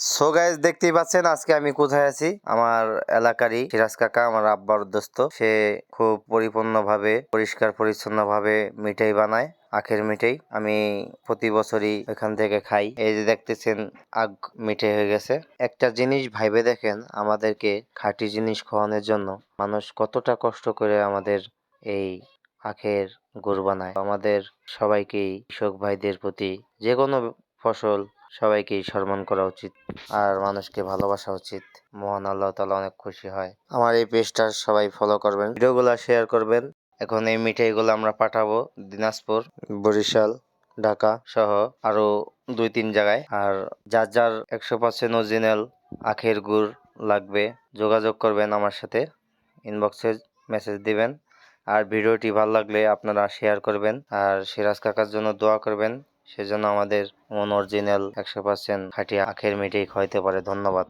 So guys দেখতেই পাচ্ছেন, আজকে আমি কোথায় আছি? আমার এলাকারই সিরাজ কাকা, আমার আব্বার দোস্ত সে খুব পরিপূর্ণভাবে, পরিষ্কার পরিচ্ছন্নভাবে মিঠাই বানায়, আখের মিঠাই। আমি প্রতি বছরই এখান থেকে খাই। এই যে দেখতেছেন আগ মিঠাই হয়ে গেছে। একটা জিনিস ভাইবে দেখেন, আমাদেরকে খাঁটি জিনিস খাওয়ানোর জন্য। মানুষ কতটা কষ্ট করে আমাদের এই আখের গুড় বানায়। আমাদের সবাইকেই কৃষক ভাইদের প্রতি যে কোনো ফসল সবাইকেই সম্মান করা উচিত আর মানুষকে ভালোবাসা উচিত। মহান আল্লাহ তালা অনেক খুশি হয়। আমার এই পেজটা সবাই ফলো করবেন, ভিডিওগুলো শেয়ার করবেন। এখন এই মিঠাইগুলো আমরা পাঠাবো দিনাজপুর, বরিশাল, ঢাকা সহ আরও দুই তিন জায়গায়। আর যার যার একশো পার্সেন্ট অরিজিনাল আখের গুড় লাগবে যোগাযোগ করবেন আমার সাথে ইনবক্সে মেসেজ দিবেন। আর ভিডিওটি ভালো লাগলে আপনারা শেয়ার করবেন। আর সিরাজ কাকার জন্য দোয়া করবেন। সেজন্য আমাদের মন অরিজিনাল একশো পার্সেন্ট খাঁটি আখের মিঠাই খাওয়াইতে পারে। ধন্যবাদ।